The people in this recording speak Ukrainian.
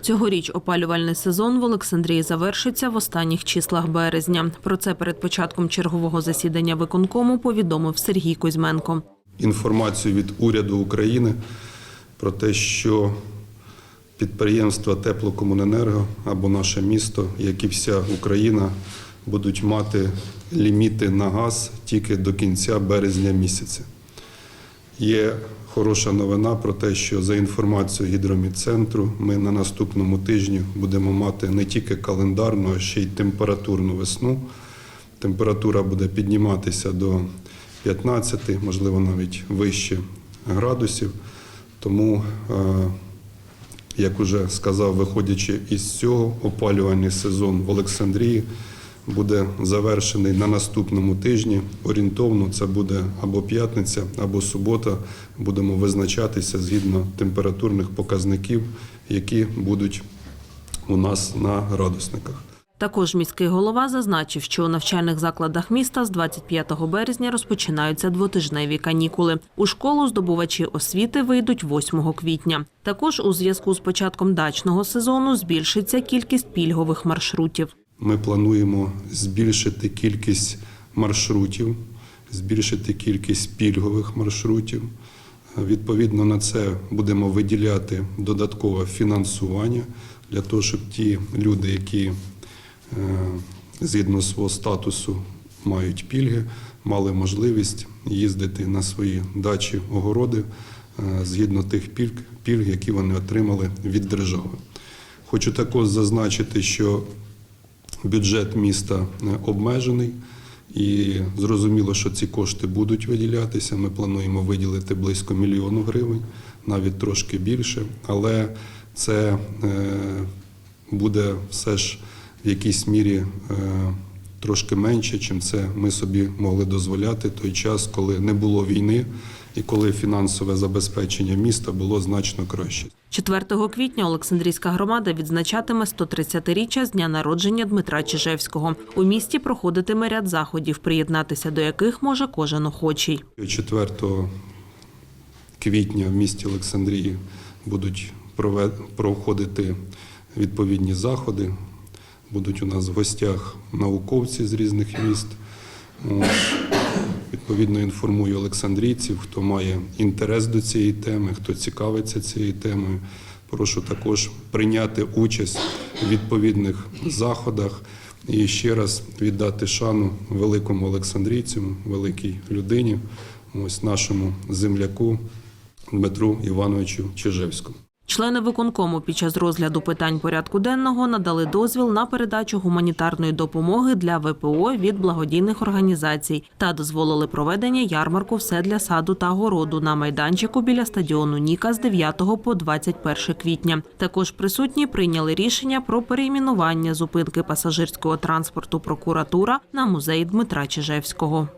Цьогоріч опалювальний сезон в Олександрії завершиться в останніх числах березня. Про це перед початком чергового засідання виконкому повідомив Сергій Кузьменко. інформацію від уряду України про те, що підприємства Теплокомуненерго або наше місто, як і вся Україна, будуть мати ліміти на газ тільки до кінця березня місяця. Є хороша новина про те, що за інформацією гідромідцентру ми на наступному тижні будемо мати не тільки календарну, а ще й температурну весну. Температура буде підніматися до 15, можливо, навіть вище градусів. Тому, е, як уже сказав, виходячи із цього, опалювальний сезон в Олександрії буде завершений на наступному тижні. Орієнтовно це буде або п'ятниця, або субота. Будемо визначатися згідно температурних показників, які будуть у нас на градусниках. Також міський голова зазначив, що у навчальних закладах міста з 25 березня розпочинаються двотижневі канікули. У школу здобувачі освіти вийдуть 8 квітня. Також у зв'язку з початком дачного сезону збільшиться кількість пільгових маршрутів. Ми плануємо збільшити кількість маршрутів, збільшити кількість пільгових маршрутів. Відповідно на це будемо виділяти додаткове фінансування для того, щоб ті люди, які е, згідно свого статусу мають пільги, мали можливість їздити на свої дачі, огороди е, згідно тих пільг, пільг, які вони отримали від держави. Хочу також зазначити, що бюджет міста обмежений, і зрозуміло, що ці кошти будуть виділятися. Ми плануємо виділити близько мільйону гривень, навіть трошки більше, але це е, буде все ж в якійсь мірі. е, Трошки менше, чим це ми собі могли дозволяти той час, коли не було війни і коли фінансове забезпечення міста було значно краще. 4 квітня Олександрійська громада відзначатиме 130-річчя з дня народження Дмитра Чижевського. У місті проходитиме ряд заходів, приєднатися до яких може кожен охочий. 4 квітня в місті Олександрії будуть проходити відповідні заходи. Будуть у нас в гостях науковці з різних міст. Відповідно, інформую олександрійців, хто має інтерес до цієї теми, хто цікавиться цією темою. Прошу також прийняти участь в відповідних заходах і ще раз віддати шану великому олександрійцю, великій людині, ось нашому земляку Дмитру Івановичу Чижевському. Члени виконкому під час розгляду питань порядку денного надали дозвіл на передачу гуманітарної допомоги для ВПО від благодійних організацій та дозволили проведення ярмарку все для саду та городу на майданчику біля стадіону Ніка з 9 по 21 квітня. Також присутні прийняли рішення про перейменування зупинки пасажирського транспорту прокуратура на музей Дмитра Чижевського.